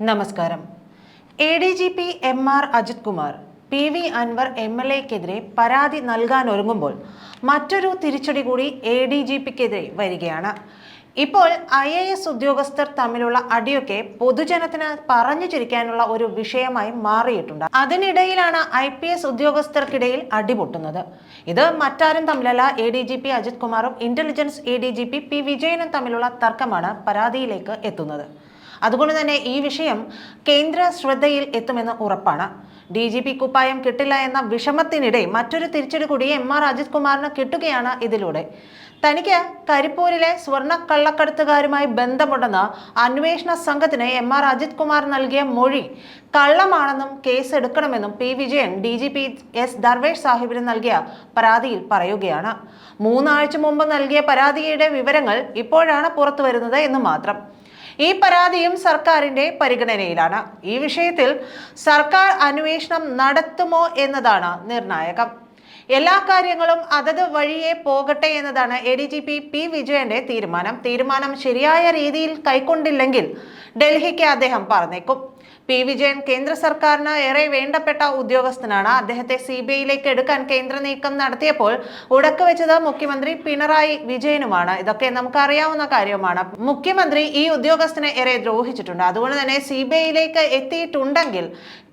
നമസ്കാരം. A D G P M R Ajith Kumar P V Anvar M L എക്കെതിരെ പരാതി നൽകാനൊരുങ്ങുമ്പോൾ മറ്റൊരു തിരിച്ചടി കൂടി എ ഡി ജി പിക്കെതിരെ വരികയാണ്. ഇപ്പോൾ ഐ എ എസ് ഉദ്യോഗസ്ഥർ തമ്മിലുള്ള അടിയൊക്കെ പൊതുജനത്തിന് പറഞ്ഞു ചിരിക്കാനുള്ള ഒരു വിഷയമായി മാറിയിട്ടുണ്ട്. അതിനിടയിലാണ് ഐ പി എസ് ഉദ്യോഗസ്ഥർക്കിടയിൽ അടിപൊട്ടുന്നത്. ഇത് മറ്റാരും തമ്മിലല്ല. A D G P Ajith കുമാറും intelligence A D G P P വിജയനും തമ്മിലുള്ള തർക്കമാണ് പരാതിയിലേക്ക് എത്തുന്നത്. അതുകൊണ്ട് തന്നെ ഈ വിഷയം കേന്ദ്ര ശ്രദ്ധയിൽ എത്തുമെന്ന് ഉറപ്പാണ്. ഡി ജി പി കുപ്പായം കിട്ടില്ല എന്ന വിഷമത്തിനിടെ മറ്റൊരു തിരിച്ചടി കൂടി എം ആർ അജിത് കുമാറിന് കിട്ടുകയാണ് ഇതിലൂടെ. തനിക്ക് കരിപ്പൂരിലെ സ്വർണ കള്ളക്കടത്തുകാരുമായി ബന്ധമുണ്ടെന്ന് അന്വേഷണ സംഘത്തിന് എം ആർ അജിത് കുമാർ നൽകിയ മൊഴി കള്ളമാണെന്നും കേസ് എടുക്കണമെന്നും P Vijayan D G P S Darvesh സാഹിബിന് നൽകിയ പരാതിയിൽ പറയുകയാണ്. മൂന്നാഴ്ച മുമ്പ് നൽകിയ പരാതിയുടെ വിവരങ്ങൾ ഇപ്പോഴാണ് പുറത്തു വരുന്നത് എന്ന് മാത്രം. ഈ പരാതിയും സർക്കാരിന്റെ പരിഗണനയിലാണ്. ഈ വിഷയത്തിൽ സർക്കാർ അന്വേഷണം നടത്തുമോ എന്നതാണ് നിർണായകം. എല്ലാ കാര്യങ്ങളും അതത് വഴിയെ പോകട്ടെ എന്നതാണ് A D G P P വിജയന്റെ തീരുമാനം. തീരുമാനം ശരിയായ രീതിയിൽ കൈക്കൊണ്ടില്ലെങ്കിൽ ഡൽഹിക്ക് അദ്ദേഹം പറഞ്ഞേക്കും. പി വിജയൻ കേന്ദ്ര സർക്കാരിന് ഏറെ വേണ്ടപ്പെട്ട ഉദ്യോഗസ്ഥനാണ്. അദ്ദേഹത്തെ സി ബി ഐയിലേക്ക് എടുക്കാൻ കേന്ദ്ര നീക്കം നടത്തിയപ്പോൾ ഉടക്ക് വെച്ചത് മുഖ്യമന്ത്രി പിണറായി വിജയനുമാണ്. ഇതൊക്കെ നമുക്കറിയാവുന്ന കാര്യമാണ്. മുഖ്യമന്ത്രി ഈ ഉദ്യോഗസ്ഥനെ ഏറെ ദ്രോഹിച്ചിട്ടുണ്ട്. അതുകൊണ്ട് തന്നെ സി ബി ഐയിലേക്ക് എത്തിയിട്ടുണ്ടെങ്കിൽ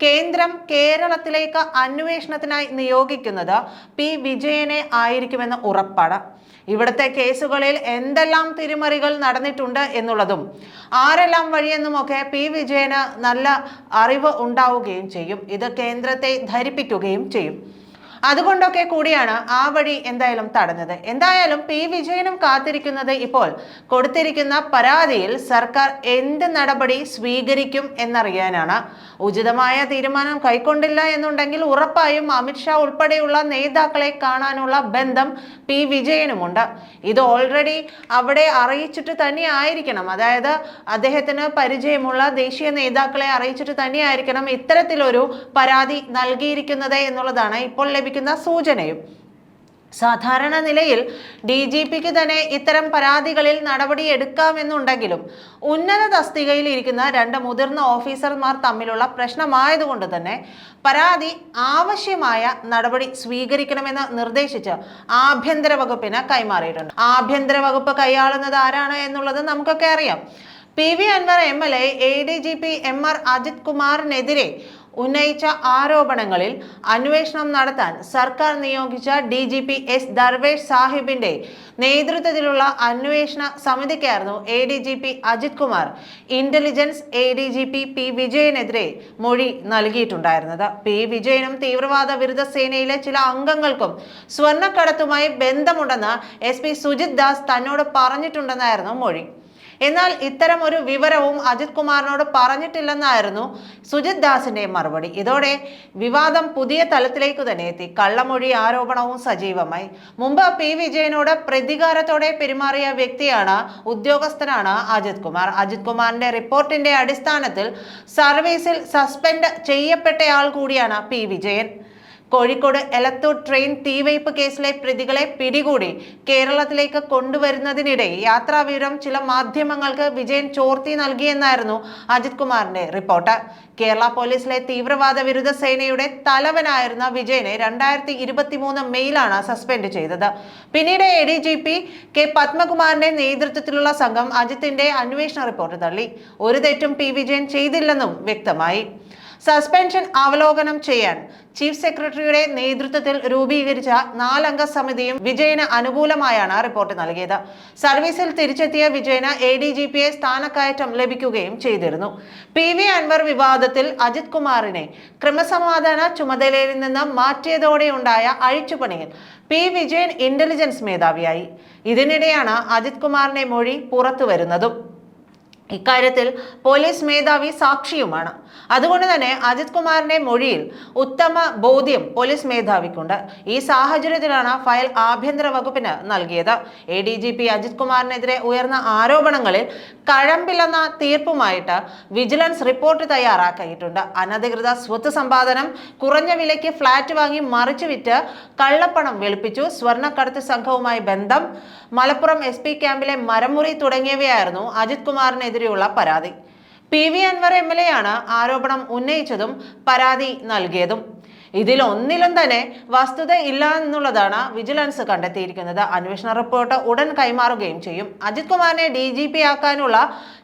കേന്ദ്രം കേരളത്തിലേക്ക് അന്വേഷണത്തിനായി നിയോഗിക്കുന്നത് പി വിജയനെ ആയിരിക്കുമെന്ന് ഉറപ്പാണ്. ഇവിടുത്തെ കേസുകളിൽ എന്തെല്ലാം തിരിമറികൾ നടന്നിട്ടുണ്ട് എന്നുള്ളതും ആരെല്ലാം വഴിയെന്നുമൊക്കെ പി വിജയന് നല്ല അറിവ് ഉണ്ടാവുകയും ചെയ്യും. ഇത് കേന്ദ്രത്തെ ധരിപ്പിക്കുകയും ചെയ്യും. അതുകൊണ്ടൊക്കെ കൂടിയാണ് ആ വഴി എന്തായാലും തടഞ്ഞത്. എന്തായാലും പി വിജയനും കാത്തിരിക്കുന്നത് ഇപ്പോൾ കൊടുത്തിരിക്കുന്ന പരാതിയിൽ സർക്കാർ എന്ത് നടപടി സ്വീകരിക്കും എന്നറിയാനാണ്. ഉചിതമായ തീരുമാനം കൈക്കൊണ്ടില്ല എന്നുണ്ടെങ്കിൽ ഉറപ്പായും അമിത്ഷാ ഉൾപ്പെടെയുള്ള നേതാക്കളെ കാണാനുള്ള ബന്ധം പി വിജയനുമുണ്ട്. ഇത് ഓൾറെഡി അവിടെ അറിയിച്ചിട്ട് തന്നെ ആയിരിക്കണം. അതായത് അദ്ദേഹത്തിന് പരിചയമുള്ള ദേശീയ നേതാക്കളെ അറിയിച്ചിട്ട് തന്നെയായിരിക്കണം ഇത്തരത്തിലൊരു പരാതി നൽകിയിരിക്കുന്നത് എന്നുള്ളതാണ് ഇപ്പോൾ ലഭിക്കുന്ന സൂചനയും. സാധാരണ നിലയിൽ ഡി ജി പിക്ക് തന്നെ ഇത്തരം പരാതികളിൽ നടപടി എടുക്കാമെന്നുണ്ടെങ്കിലും ഉന്നത തസ്തികയിൽ ഇരിക്കുന്ന രണ്ട് മുതിർന്ന ഓഫീസർമാർ തമ്മിലുള്ള പ്രശ്നമായതുകൊണ്ട് തന്നെ പരാതി ആവശ്യമായ നടപടി സ്വീകരിക്കണമെന്ന് നിർദ്ദേശിച്ച് ആഭ്യന്തര വകുപ്പിന് കൈമാറിയിട്ടുണ്ട്. ആഭ്യന്തര വകുപ്പ് കൈയാളുന്നത് ആരാണ് എന്നുള്ളത് നമുക്കൊക്കെ അറിയാം. P V Anvar M L A A D G P M R Ajith കുമാറിനെതിരെ ഉന്നയിച്ച ആരോപണങ്ങളിൽ അന്വേഷണം നടത്താൻ സർക്കാർ നിയോഗിച്ച D G P S Darvesh സാഹിബിന്റെ നേതൃത്വത്തിലുള്ള അന്വേഷണ സമിതിക്കായിരുന്നു A D G P Ajith Kumar. Intelligence A D G P P വിജയനെതിരെ മൊഴി നൽകിയിട്ടുണ്ടായിരുന്നത്. പി വിജയനും തീവ്രവാദ വിരുദ്ധ സേനയിലെ ചില അംഗങ്ങൾക്കും സ്വർണക്കടത്തുമായി ബന്ധമുണ്ടെന്ന് എസ് പി സുജിത് ദാസ് തന്നോട് പറഞ്ഞിട്ടുണ്ടെന്നായിരുന്നു മൊഴി. എന്നാൽ ഇത്തരം ഒരു വിവരവും അജിത് കുമാറിനോട് പറഞ്ഞിട്ടില്ലെന്നായിരുന്നു സുജിത് ദാസിന്റെ മറുപടി. ഇതോടെ വിവാദം പുതിയ തലത്തിലേക്ക് തന്നെ എത്തി. കള്ളമൊഴി ആരോപണവും സജീവമായി. മുമ്പ് പി വിജയനോട് പ്രതികാരത്തോടെ പെരുമാറിയ വ്യക്തിയാണ് ഉദ്യോഗസ്ഥനാണ് അജിത് കുമാർ. അജിത് കുമാറിന്റെ റിപ്പോർട്ടിന്റെ അടിസ്ഥാനത്തിൽ സർവീസിൽ സസ്പെൻഡ് ചെയ്യപ്പെട്ടയാൾ കൂടിയാണ് പി വിജയൻ. കോഴിക്കോട് എലത്തൂർ ട്രെയിൻ തീവയ്പ് കേസിലെ പ്രതികളെ പിടികൂടി കേരളത്തിലേക്ക് കൊണ്ടുവരുന്നതിനിടെ യാത്രാവിവരം ചില മാധ്യമങ്ങൾക്ക് വിജയൻ ചോർത്തി നൽകിയെന്നായിരുന്നു അജിത് കുമാറിന്റെ റിപ്പോർട്ട്. കേരള പോലീസിലെ തീവ്രവാദ വിരുദ്ധ സേനയുടെ തലവനായിരുന്ന വിജയനെ രണ്ടായിരത്തി ഇരുപത്തി മൂന്ന് മെയിലാണ് സസ്പെൻഡ് ചെയ്തത്. പിന്നീട് A D G P K പത്മകുമാറിന്റെ നേതൃത്വത്തിലുള്ള സംഘം അജിത്തിന്റെ അന്വേഷണ റിപ്പോർട്ട് തള്ളി. ഒരു തെറ്റും പി വിജയൻ ചെയ്തില്ലെന്നും വ്യക്തമായി. സസ്പെൻഷൻ അവലോകനം ചെയ്യാൻ ചീഫ് സെക്രട്ടറിയുടെ നേതൃത്വത്തിൽ രൂപീകരിച്ച നാലംഗ സമിതിയും വിജയന് അനുകൂലമായാണ് റിപ്പോർട്ട് നൽകിയത്. സർവീസിൽ തിരിച്ചെത്തിയ വിജയന് എ ഡി ജി പിയെ സ്ഥാനക്കയറ്റം ലഭിക്കുകയും ചെയ്തിരുന്നു. പി വി അൻവർ വിവാദത്തിൽ അജിത് കുമാറിനെ ക്രമസമാധാന ചുമതലയിൽ നിന്ന് മാറ്റിയതോടെയുണ്ടായ അഴിച്ചുപണിയിൽ പി വിജയൻ ഇന്റലിജൻസ് മേധാവിയായി. ഇതിനിടെയാണ് അജിത് കുമാറിന്റെ മൊഴി പുറത്തു വരുന്നതും ഇക്കാര്യത്തിൽ പോലീസ് മേധാവി സാക്ഷിയുമാണ്. അതുകൊണ്ട് തന്നെ അജിത് കുമാറിന്റെ മൊഴിയിൽ ഉത്തമ ബോധ്യം പോലീസ് മേധാവിക്കുണ്ട്. ഈ സാഹചര്യത്തിലാണ് ഫയൽ ആഭ്യന്തര വകുപ്പിന് നൽകിയത്. A D G P Ajith കുമാറിനെതിരെ ഉയർന്ന ആരോപണങ്ങളിൽ കഴമ്പില്ലെന്ന തീർപ്പുമായിട്ട് വിജിലൻസ് റിപ്പോർട്ട് തയ്യാറാക്കിയിട്ടുണ്ട്. അനധികൃത സ്വത്ത് സമ്പാദനം കുറഞ്ഞ വിലയ്ക്ക് ഫ്ളാറ്റ് വാങ്ങി മറിച്ചു വിറ്റ് കള്ളപ്പണം വെളുപ്പിച്ചു സ്വർണക്കടത്ത് സംഘവുമായി ബന്ധം മലപ്പുറം എസ് ക്യാമ്പിലെ മരമുറി തുടങ്ങിയവയായിരുന്നു അജിത് കുമാറിനെതിരെയുള്ള പരാതി. P V Anvar M L A ആണ് ആരോപണം ഉന്നയിച്ചതും പരാതി നൽകിയതും. ഇതിലൊന്നിലും തന്നെ വസ്തുത ഇല്ല എന്നുള്ളതാണ് വിജിലൻസ് കണ്ടെത്തിയിരിക്കുന്നത്. അന്വേഷണ റിപ്പോർട്ട് ഉടൻ കൈമാറുകയും ചെയ്യും. അജിത് കുമാറിനെ ഡി ജി പി ആക്കാനുള്ള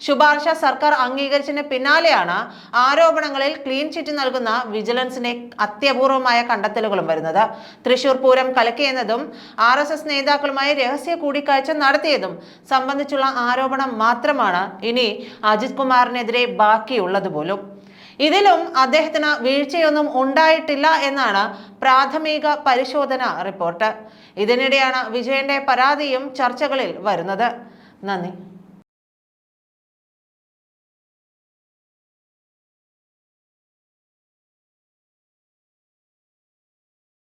ശുപാർശ സർക്കാർ അംഗീകരിച്ചതിന് പിന്നാലെയാണ് ആരോപണങ്ങളിൽ ക്ലീൻ ചിറ്റ് നൽകുന്ന വിജിലൻസിനെ അത്യപൂർവമായ കണ്ടെത്തലുകളും വരുന്നത്. തൃശൂർ പൂരം കലക്കിയെന്നതും ആർ എസ് എസ് നേതാക്കളുമായി രഹസ്യ കൂടിക്കാഴ്ച നടത്തിയതും സംബന്ധിച്ചുള്ള ആരോപണം മാത്രമാണ് ഇനി അജിത് കുമാറിനെതിരെ ബാക്കിയുള്ളത് പോലും. ഇതിലും അദ്ദേഹത്തിന് വീഴ്ചയൊന്നും ഉണ്ടായിട്ടില്ല എന്നാണ് പ്രാഥമിക പരിശോധന റിപ്പോർട്ട്. ഇതിനിടെയാണ് വിജയന്റെ പരാതിയും ചർച്ചകളിൽ വരുന്നത്. നന്ദി.